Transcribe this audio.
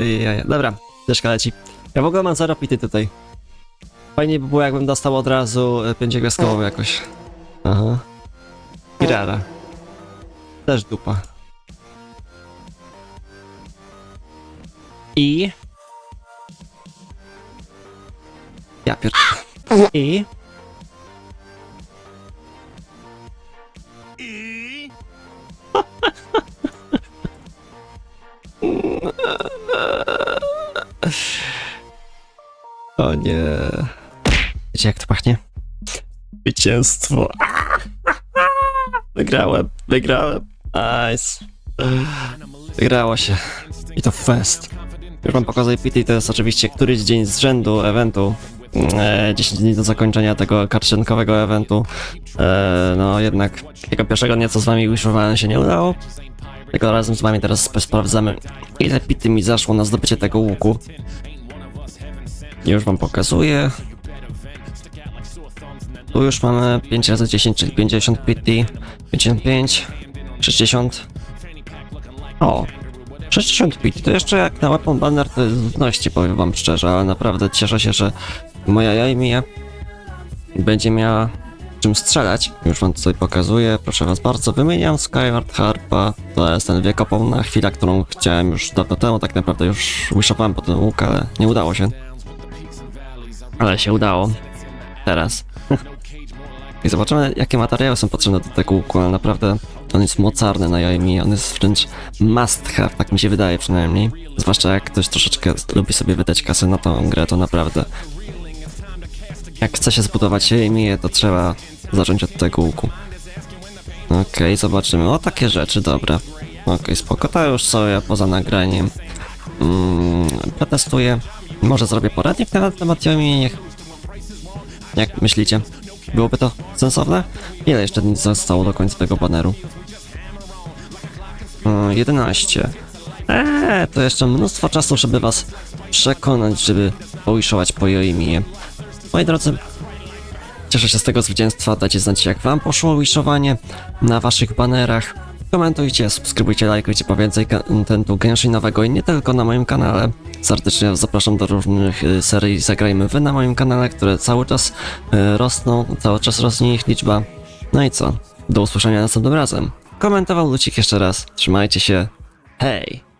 Jaja. Dobra, deszka leci. Ja w ogóle mam zero pity tutaj. Fajnie by było, jakbym dostał od razu e, pięciogwiazdkową jakoś. Aha. I rara. Też dupa. I... Ja pier... I... O nie. Wiecie jak to pachnie? Zwycięstwo. Wygrałem, wygrałem. Nice. Wygrało się. I to fest. Już wam pokazuję PT, to jest oczywiście któryś dzień z rzędu eventu. E, 10 dni do zakończenia tego karczenkowego eventu. E, no jednak tego pierwszego dnia co z wami wishowałem się nie udało. Tylko razem z wami teraz sp- sprawdzamy ile pity mi zaszło na zdobycie tego łuku. Już wam pokazuję. Tu już mamy 5 razy 10, czyli 50 PT, 55, 60. O, 60 PT, to jeszcze jak na weapon banner to jest wności, powiem wam szczerze, ale naprawdę cieszę się, że moja jajmija będzie miała czym strzelać. Już wam tutaj pokazuję, proszę was bardzo. Wymieniam Skyward Harpa, to jest ten wiekopom na chwilę, którą chciałem już dawno temu, tak naprawdę już wishowałem po ten łuk, ale nie udało się. Ale się udało. Teraz. I zobaczymy, jakie materiały są potrzebne do tego łuku, ale naprawdę on jest mocarny na Jaimi, on jest wręcz must have, tak mi się wydaje przynajmniej. Zwłaszcza jak ktoś troszeczkę lubi sobie wydać kasę na tą grę, to naprawdę. Jak chce się zbudować Jaimi, to trzeba zacząć od tego łuku. Okej, zobaczymy. O, takie rzeczy, dobra. Okej, spoko, to już sobie poza nagraniem. Mm, protestuję. Może zrobię poradnik na temat Jaimi, niech jak myślicie? Byłoby to sensowne? Ile jeszcze dni zostało do końca tego baneru? O, 11. Eee, to jeszcze mnóstwo czasu, żeby was przekonać, żeby powiszować po Joimię. Moi drodzy, cieszę się z tego zwycięstwa. Dajcie znać, jak wam poszło wishowanie na waszych banerach. Komentujcie, subskrybujcie, lajkujcie po więcej kontentu Genshinowego i nie tylko na moim kanale. Serdecznie zapraszam do różnych y, serii Zagrajmy Wy na moim kanale, które cały czas y, rosną, cały czas rośnie ich liczba. No i co? Do usłyszenia następnym razem. Komentował Lucik jeszcze raz. Trzymajcie się. Hej!